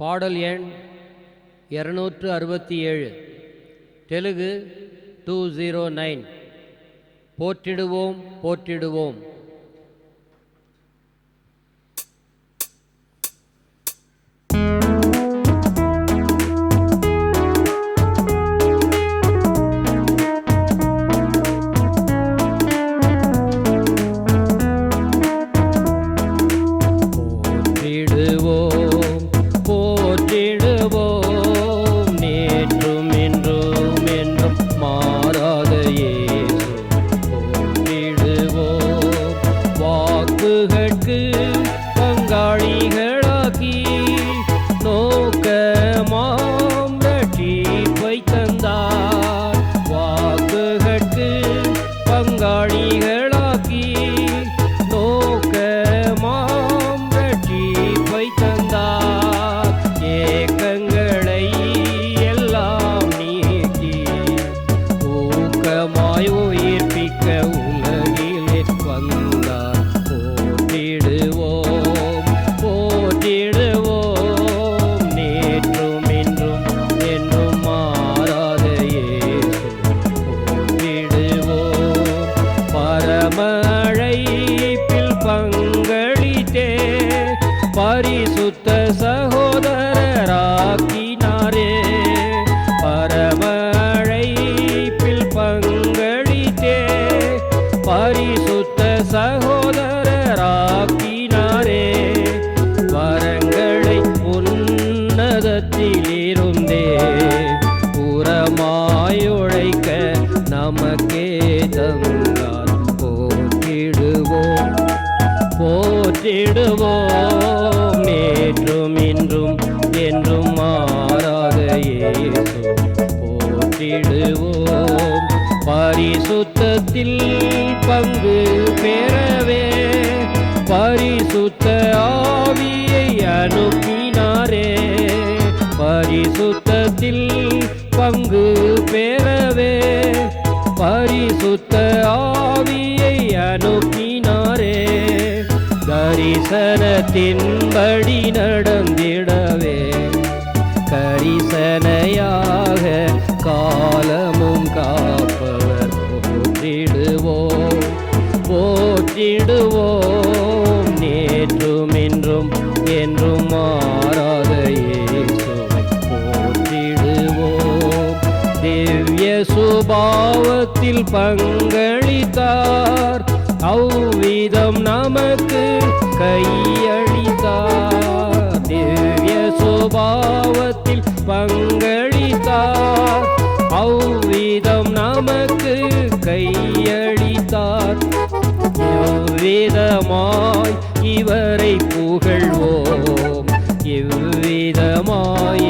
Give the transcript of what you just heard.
பாடல் எண் இரநூற்று அறுபத்தி ஏழு. தெலுங்கு டூ ஜீரோ நைன் போற்றிடுவோம் போற்றிடுவோம். பரிசுத்த சகோதரராக்கினாரே வரங்களை உன்னதத்திலிருந்தே புறமாயுழைக்க நமக்கே தந்தார் போற்றிடுவோம் போற்றிடுவோம். நேற்றும் இன்றும் என்றும் மாறாக இயேசு போற்றிடுவோம். பரிசுத்தத்தில் பங்கு பெறவே பரிசுத்த ஆவியை அனுப்பினாரே. பரிசுத்தத்தில் பங்கு பெறவே பரிசுத்த ஆவியை அனுப்பினாரே. தரிசனத்தின்படி நடந்திடவே கரிசனையா போற்றிடுவோம் நேற்றும் இன்றும் என்றும் மாறாத இயேசுவை போற்றிடுவோம். திவ்ய சுபாவத்தில் பங்களித்தார். அவ்விதம் நமக்கு கையளித்தார். திவ்ய சுபாவத்தில் பங்களித்தார். அவ்விதம் நமக்கு எவ்விதமாய் இவரை புகழ்வோம்? எவ்விதமாய்